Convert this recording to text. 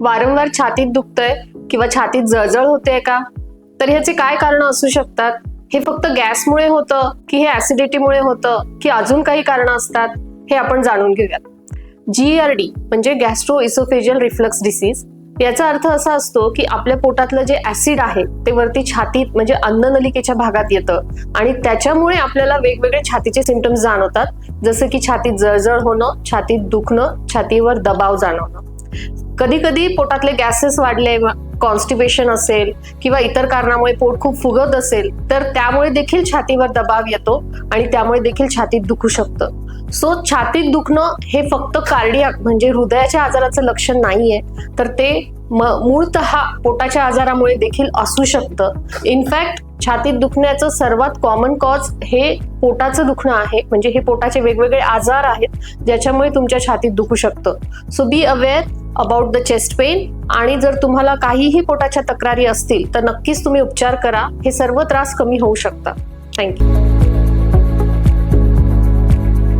वारंवार छातीत दुखतंय किंवा छातीत जळजळ होते का? तर ह्याचे काय कारण असू शकतात? हे फक्त गॅसमुळे होतं की हे ऍसिडिटीमुळे होतं की अजून काही कारण असतात? हे आपण जाणून घेऊयात. जीआरडी म्हणजे गॅस्ट्रो इसोफेजियल रिफ्लक्स डिसीज. याचा अर्थ असा असतो की आपल्या पोटातलं जे ऍसिड आहे ते वरती छातीत म्हणजे अन्ननलिकेच्या भागात येतं आणि त्याच्यामुळे आपल्याला वेगवेगळे छातीचे सिमटम्स जाणवतात. जसं की छातीत जळजळ होणं छातीत दुखणं छातीवर दबाव जाणवणं. कधी कधी पोटातले गॅसेस वाढले कॉन्स्टिपेशन असेल किंवा इतर कारणामुळे पोट खूप फुगत असेल तर त्यामुळे देखील छातीवर दबाव येतो आणि त्यामुळे देखील छातीत दुखू शकतं. सो छातीत दुखणं हे फक्त कार्डियाक म्हणजे हृदयाच्या आजाराचं लक्षण नाहीये तर ते मूळत मूळतः पोटाच्या आजारामुळे देखील असू शकतं. इनफॅक्ट छातीत दुखण्याचं सर्वात कॉमन कॉज हे पोटाचं दुखणं आहे. म्हणजे हे पोटाचे वेगवेगळे आजार आहेत ज्याच्यामुळे तुमच्या छातीत दुखू शकतं. So be aware about the chest pain आणि जर तुम्हाला काहीही पोटाच्या तक्रारी असतील तर नक्कीच तुम्ही उपचार करा. हे सर्व त्रास कमी होऊ शकतात. थँक्यू